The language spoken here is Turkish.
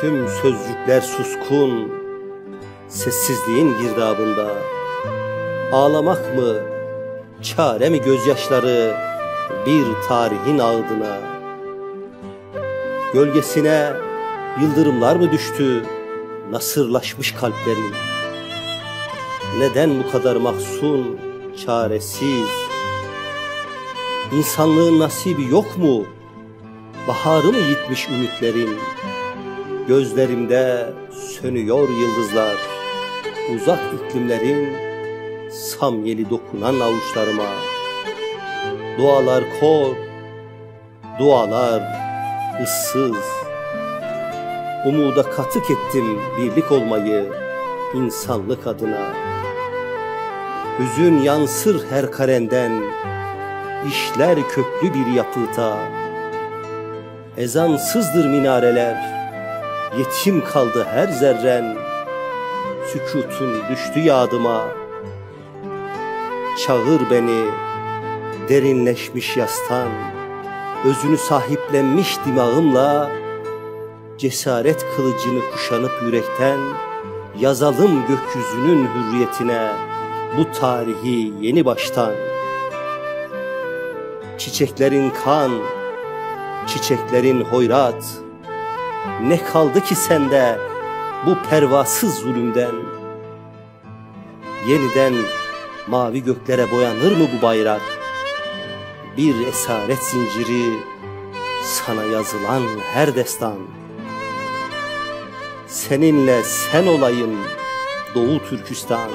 Tüm sözcükler suskun, sessizliğin girdabında. Ağlamak mı, çare mi gözyaşları bir tarihin ağıdına? Gölgesine yıldırımlar mı düştü, nasırlaşmış kalplerin? Neden bu kadar mahzun, çaresiz? İnsanlığın nasibi yok mu? Baharı mı yitmiş ümitlerin? Gözlerimde sönüyor yıldızlar. Uzak iklimlerin samyeli dokunan avuçlarıma. Dualar kor, dualar ıssız. Umuda katık ettim birlik olmayı insanlık adına. Hüzün yansır her karenden işler köklü bir yapıta. Ezansızdır minareler Yetim kaldı her zerren. Sükutun düştü yadıma. Çağır beni derinleşmiş yastan. Özünü sahiplenmiş dimağımla Cesaret kılıcını kuşanıp yürekten Yazalım gökyüzünün hürriyetine Bu tarihi yeni baştan. Çiçeklerin kan, çiçeklerin hoyrat ne kaldı ki sende bu pervasız zulümden? Yeniden mavi göklere boyanır mı bu bayrak? Bir esaret zinciri sana yazılan her destan. Seninle sen olayım Doğu Türkistan.